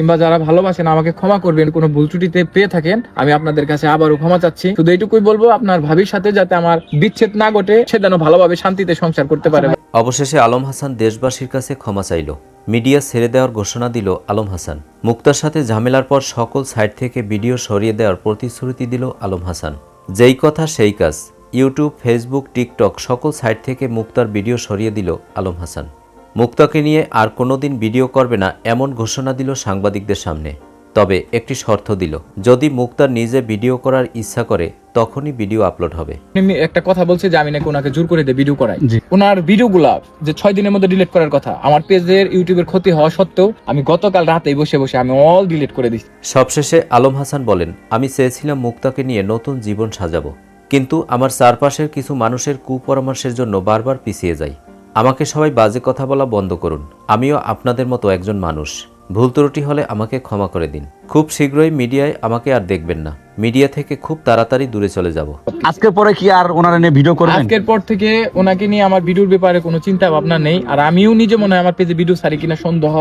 কিংবা যারা ভালোবাসেন, আমাকে ক্ষমা করবেন, কোনো ভুল ত্রুটিতে পেয়ে থাকেন, আমি আপনাদের কাছে আবারও ক্ষমা চাচ্ছি। শুধু এইটুকুই বলব, আপনার ভাবির সাথে যাতে আমার বিচ্ছেদ না ঘটে, সে যেন ভালোভাবে শান্তিতে সংসার করতে পারে। অবশেষে আলম হাসান দেশবাসীর কাছে ক্ষমা চাইল। মিডিয়া ছেড়ে দেওয়ার ঘোষণা দিল আলম হাসান। মুক্তার সাথে ঝামেলার পর সকল সাইট থেকে ভিডিও সরিয়ে দেওয়ার প্রতিশ্রুতি দিল আলম হাসান। যেই কথা, সেই কাজ। ইউটিউব, ফেসবুক, টিকটক, সকল সাইট থেকে মুক্তার ভিডিও সরিয়ে দিল আলম হাসান। মুক্তাকে নিয়ে আর কোনোদিন ভিডিও করবে না এমন ঘোষণা দিল সাংবাদিকদের সামনে। তবে একটি শর্ত দিল যদি মুক্তার নিজে ভিডিও করার ইচ্ছা করে তখনই ভিডিও আপলোড হবে। একটা কথা বলছে যে আমি নাকি ওনাকে জোর করে দিয়ে ভিডিও করাই। ওনার ভিডিওগুলা যে ছয় দিনের মধ্যে ডিলিট করার কথা আমার পেজের ইউটিউবের ক্ষতি হওয়া সত্ত্বেও আমি গতকাল রাতে বসে বসে আমি অল ডিলিট করে দিচ্ছি সবশেষে আলম হাসান বলেন আমি চেয়েছিলাম মুক্তাকে নিয়ে নতুন জীবন সাজাবো কিন্তু আমার চারপাশের কিছু মানুষের কুপরামর্শের জন্য বারবার পিছিয়ে যাই। আমাকে সবাই বাজে কথা বলা বন্ধ করুন। আমিও আপনাদের মতো একজন মানুষ। ভুল ত্রুটি হলে আমাকে ক্ষমা করে দিন। খুব শীঘ্রই মিডিয়ায় আমাকে আর দেখবেন না। মিডিয়া থেকে খুব তাড়াতাড়ি দূরে চলে যাব। আজকের পরে কি আর ওনারা নিয়ে ভিডিও করবেন? আজকের পর থেকে ওনাকে নিয়ে আমার ভিডিওর ব্যাপারে কোনো চিন্তা ভাবনা নেই। আর আমিও নিজে মনে হয় আমার পেজে ভিডিও সারি কিনা সন্দেহ।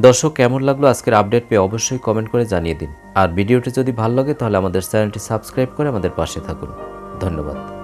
দর্শক কেমন লাগল আজকের আপডেট পেয়ে অবশ্যই কমেন্ট করে জানিয়ে দিন। আর ভিডিওটি যদি ভালো লাগে তাহলে আমাদের চ্যানেলটি সাবস্ক্রাইব করে আমাদের পাশে থাকুন। ধন্যবাদ।